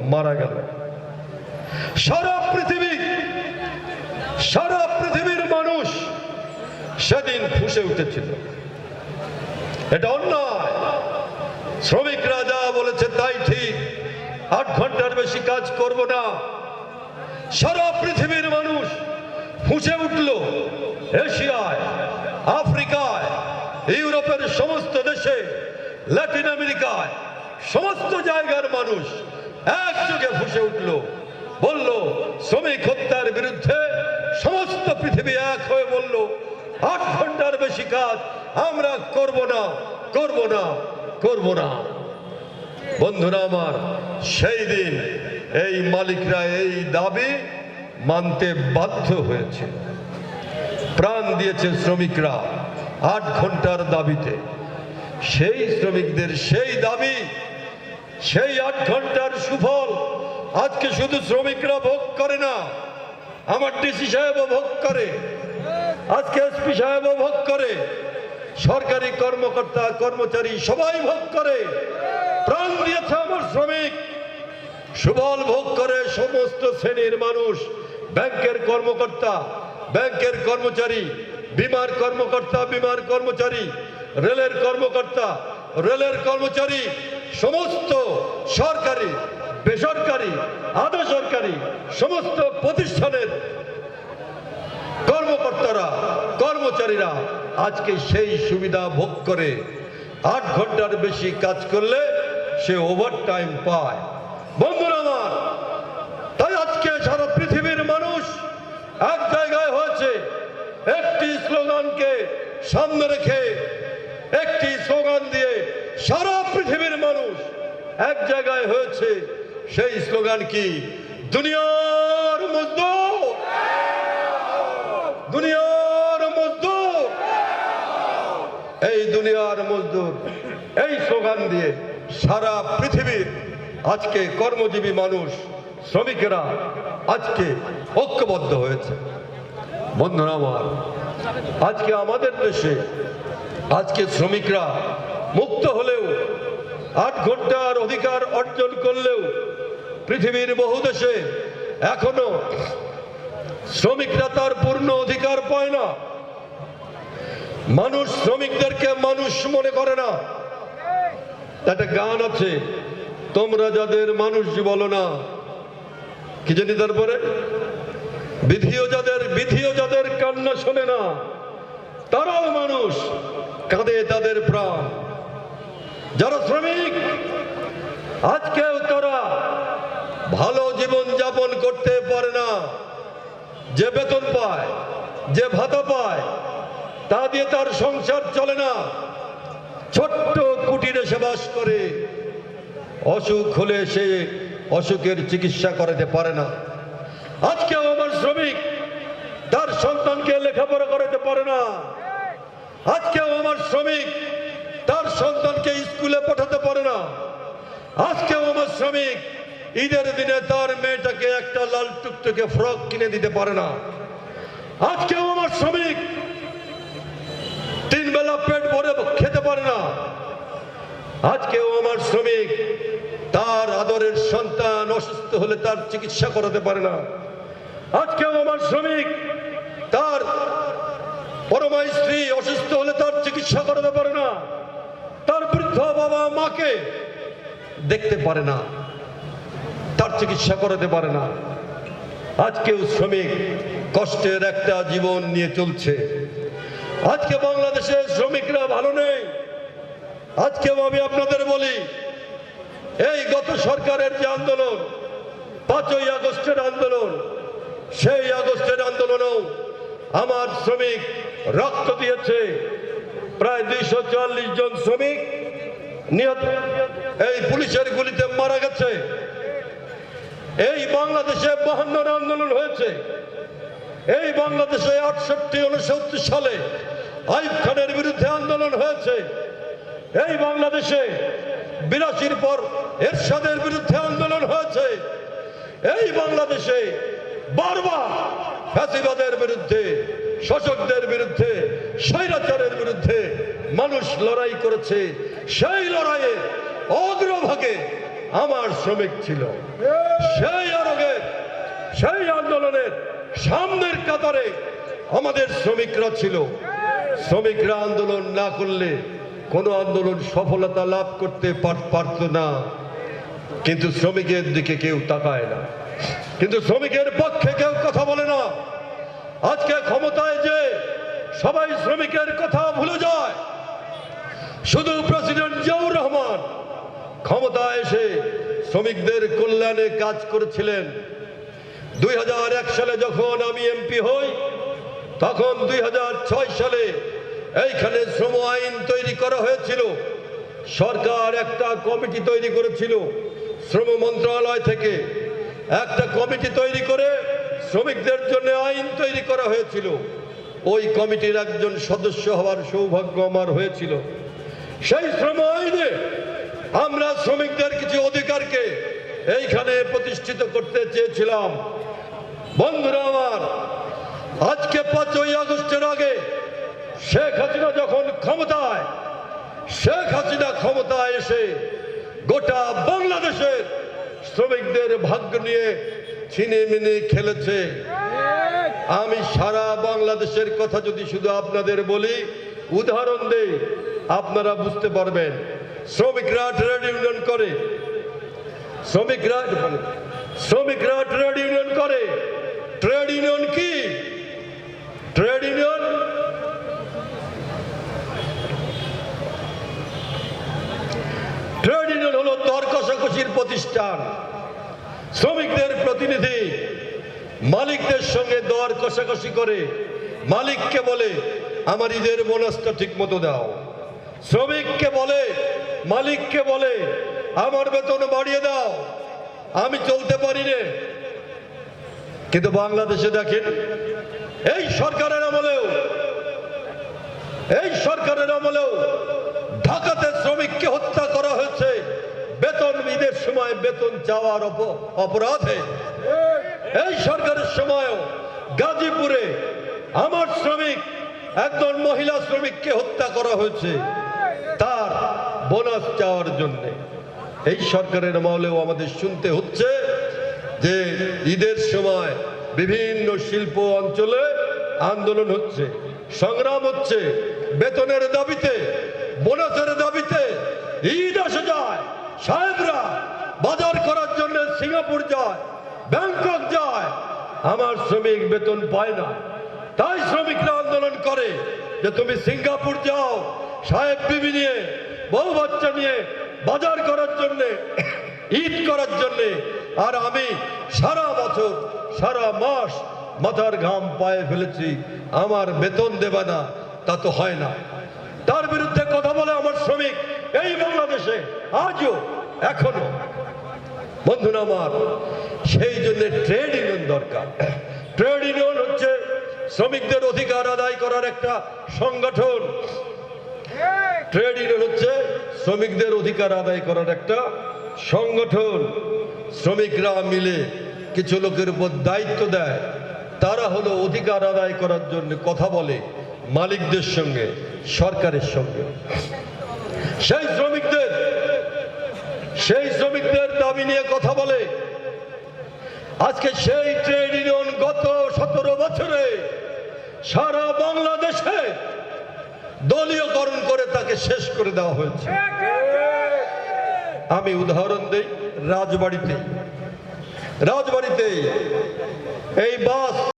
মারা গেল। সারা পৃথিবী, সারা পৃথিবীর মানুষ সেদিন ফুসে উঠেছিল। এটা অন্যায়। শ্রমিকরা যা বলেছে, তাই ঠিক, আট ঘণ্টার বেশি কাজ করব না। সারা পৃথিবীর মানুষ ফুসে উঠল। এশিয়ায়, আফ্রিকায়, ইউরোপের সমস্ত দেশে, ল্যাটিন আমেরিকায়, সমস্ত জায়গার মানুষ একযোগে ফুসে উঠল। বলল, শ্রমিক হত্যার বিরুদ্ধে সমস্ত পৃথিবী এক হয়ে বলল, আট ঘণ্টার বেশি কাজ আমরা করব না করব না করব না। বন্ধুরা আমার, সেই দিন এই মালিকরা এই দাবি মানতে বাধ্য হয়েছে। প্রাণ দিয়েছে শ্রমিকরা আট ঘণ্টার দাবিতে। সেই শ্রমিকদের সেই দাবি সেই আট ঘণ্টার সুফল আজকে শুধু শ্রমিকরা ভোগ করে না, আমার ডিসি সাহেবও ভোগ করে, আজকে এসপি সাহেবও ভোগ করে, সরকারি কর্মকর্তা, কর্মচারী সবাই ভোগ করে, প্রাণ দিয়েছে আমার শ্রমিক। সুবল ভোগ করে সমস্ত শ্রেণির মানুষ, ব্যাংকের কর্মকর্তা, ব্যাংকের কর্মচারী, বিমার কর্মকর্তা, বিমার কর্মচারী, রেলের কর্মকর্তা, রেলের কর্মচারী সমস্ত সরকারি, বেসরকারি, আধা সরকারি, সমস্ত প্রতিষ্ঠানের কর্মকর্তারা, কর্মচারীরা আজকে সেই সুবিধা ভোগ করে আট ঘণ্টার বেশি কাজ করলে সে ওভার টাইম পায়। বন্ধুরা আমার, তাই আজকে সারা পৃথিবীর মানুষ এক জায়গায় হয়েছে, একটি স্লোগানকে সামনে রেখে, একটি স্লোগান দিয়ে সারা পৃথিবীর মানুষ এক জায়গায় হয়েছে, সেই স্লোগান কি? দুনিয়ার মজদুর। দুনিয়ার মজদুর। এই দুনিয়ার মজদুর, এই স্লোগান দিয়ে সারা পৃথিবীর আজকে কর্মজীবী মানুষ, শ্রমিকেরা আজকে ঐক্যবদ্ধ হয়েছে। বন্ধুরা আমার, আজকে আমাদের দেশে আজকে শ্রমিকরা মুক্ত হলেও ঘণ্টার অধিকার অর্জন করলেও পৃথিবীর বহু দেশে এখনও শ্রমিকরা তার পূর্ণ অধিকার পায় না। মানুষ শ্রমিকদেরকে মানুষ মনে করে না। একটা গান আছে, তোমরা যাদের মানুষ বলো না। কি জানি তারপরে? বিধিও যাদের বিধিও যাদের কান্না শোনে না, তারাও মানুষ, কাঁদে তাদের প্রাণ। যারা শ্রমিক, আজকেও তারা ভালো জীবন যাপন করতে পারে না। যে বেতন পায়, যে ভাতা পায়, তা দিয়ে তার সংসার চলে না। ছোট্ট কুটিরে সে বাস করে। অসুখ হলে সে অসুখের চিকিৎসা করাতে পারে না। আজকেও আমার শ্রমিক তার সন্তানকে লেখাপড়া করাতে পারে না। আজকেও আমার শ্রমিক তার সন্তানকে স্কুলে পাঠাতে পারে না আজকেও শ্রমিক ঈদের দিনে তার মেয়েটাকে একটা লাল টুকটুকে ফ্রক কিনে দিতে পারে না। আজকেও আমার শ্রমিক, তিন বেলা পেট ভরে খেতে পারে না। আজকেও আমার শ্রমিক, তার আদরের সন্তান অসুস্থ হলে তার চিকিৎসা করাতে পারে না। আজকেও আমার শ্রমিক, তার পরমা স্ত্রী অসুস্থ হলে তার চিকিৎসা করাতে পারে না। তার বৃদ্ধ বাবা মাকে দেখতে পারে না। তার চিকিৎসা করাতে পারে না। আজকেও শ্রমিক কষ্টের একটা জীবন নিয়ে চলছে। আজকে বাংলাদেশের শ্রমিকরা ভালো নেই। আজকেও আমি আপনাদের বলি, এই গত সরকারের যে আন্দোলন, পাঁচই আগস্টের আন্দোলন, সেই আগস্টের আন্দোলনেও আমার শ্রমিক রক্ত দিয়েছে। প্রায় দুইশো চুয়াল্লিশ জন শ্রমিক নিহত। এই পুলিশের গুলিতে মারা গেছে। এই বাংলাদেশে বাহান্নর আন্দোলন হয়েছে। এই বাংলাদেশে আটষট্টি উনসত্তর সালে আইব খানের বিরুদ্ধে আন্দোলন হয়েছে। এই বাংলাদেশে বিরাশির পর এরশাদের বিরুদ্ধে আন্দোলন হয়েছে। এই বাংলাদেশে বারবার ফ্যাসিবাদের বিরুদ্ধে শোষকদের বিরুদ্ধে, স্বৈরাচারের বিরুদ্ধে মানুষ লড়াই করেছে। সেই লড়াইয়ে অগ্রভাগে আমার শ্রমিক ছিল। সেই আরোগে সেই আন্দোলনের সামনের কাতারে আমাদের শ্রমিকরা ছিল। শ্রমিকরা আন্দোলন না করলে কোনো আন্দোলন সফলতা লাভ করতে পারত না। কিন্তু শ্রমিকের দিকে কেউ তাকায় না। কিন্তু শ্রমিকের পক্ষে কেউ কথা বলে না। আজকে ক্ষমতায় যে সবাই শ্রমিকের কথা ভুলে যায়, শুধু প্রেসিডেন্ট জিয়াউর রহমান ক্ষমতায় এসে শ্রমিকদের কল্যাণে কাজ করেছিলেন। দুই হাজার এক সালে যখন আমি এমপি হই, তখন দুই হাজার ছয় সালে এইখানে শ্রম আইন তৈরি করা হয়েছিল। সরকার একটা কমিটি তৈরি করেছিল শ্রম মন্ত্রণালয় থেকে। একটা কমিটি তৈরি করে শ্রমিকদের জন্য আইন তৈরি করা হয়েছিল। ওই কমিটির একজন সদস্য হওয়ার সৌভাগ্য আমার হয়েছিল। সেই শ্রম আইনে আমরা শ্রমিকদের কিছু অধিকারকে এইখানে প্রতিষ্ঠিত করতে চেয়েছিলাম। বন্ধুরা আমার, আজকে পাঁচই আগস্টের আগে শেখ হাসিনা যখন ক্ষমতায়, শেখ হাসিনা ক্ষমতায় এসে গোটা বাংলাদেশের শ্রমিকদের ভাগ্য নিয়ে ছিনিমিনি খেলেছে। আমি সারা বাংলাদেশের কথা যদি শুধু আপনাদের বলি, উদাহরণ দেই, আপনারা বুঝতে পারবেন, শ্রমিকরা ট্রেড ইউনিয়ন করে শ্রমিকরা শ্রমিকরা ট্রেড ইউনিয়ন করে। ট্রেড ইউনিয়ন কি? ট্রেড ইউনিয়ন ট্রেড ইউনিয়ন হলো দর প্রতিষ্ঠান। শ্রমিকদের প্রতিনিধি মালিকদের সঙ্গে দর কষাকষি করে। মালিককে বলে, আমার ঈদের বোনাসটা ঠিক মতো দাও। শ্রমিককে বলে, মালিককে বলে আমার বেতন বাড়িয়ে দাও। আমি চলতে পারি রে কিন্তু বাংলাদেশে দেখেন, এই সরকারের আমলেও, এই সরকারের আমলেও ঢাকাতে শ্রমিককে হত্যা করা হয়েছে। বেতন ঈদের সময় বেতন চাওয়ার অপরাধে। এই সরকারের সময়ও গাজীপুরে আমার শ্রমিক, একজন মহিলা শ্রমিককে হত্যা করা হয়েছে। তার বোনাস চাওয়ার জন্য। এই সরকারের আমলেও আমাদের শুনতে হচ্ছে যে ঈদের সময় বিভিন্ন শিল্প অঞ্চলে আন্দোলন হচ্ছে, সংগ্রাম হচ্ছে, বেতনের দাবিতে, বোনাসের দাবিতে ঈদ আসে যায়, সাহেবরা বাজার করার জন্য সিঙ্গাপুর যায়, ব্যাংকক যায়, আমার শ্রমিক বেতন পায় না। তাই শ্রমিকরা আন্দোলন করে যে তুমি সিঙ্গাপুর যাও, সাহেব বিবি নিয়ে, বউ বাচ্চা নিয়ে বাজার করার জন্যে, ঈদ করার জন্যে, আর আমি সারা বছর, সারা মাস মাথার ঘাম পায়ে ফেলেছি, আমার বেতন দেবে না, তা তো হয় না। তার বিরুদ্ধে কথা বলে আমার শ্রমিক, এই বাংলাদেশে আজও এখনও বন্ধুরা আমার, সেই জন্য ট্রেড ইউনিয়ন দরকার। ট্রেড ইউনিয়ন হচ্ছে শ্রমিকদের অধিকার আদায় করার একটা সংগঠন। ট্রেড ইউনিয়ন হচ্ছে শ্রমিকদের অধিকার আদায় করার একটা সংগঠন। শ্রমিকরা মিলে কিছু লোকের উপর দায়িত্ব দেয়। তারা হলো অধিকার আদায় করার জন্য কথা বলে মালিকদের সঙ্গে, সরকারের সঙ্গে। সেই শ্রমিকদের সেই শ্রমিকদের দাবি নিয়ে কথা বলে। আজকে সেই ট্রেড ইউনিয়ন গত সতেরো বছরে সারা বাংলাদেশে দলীয়করণ করে তাকে শেষ করে দেওয়া হয়েছে। আমি উদাহরণ দিই রাজবাড়িতে রাজবাড়িতে এই বাস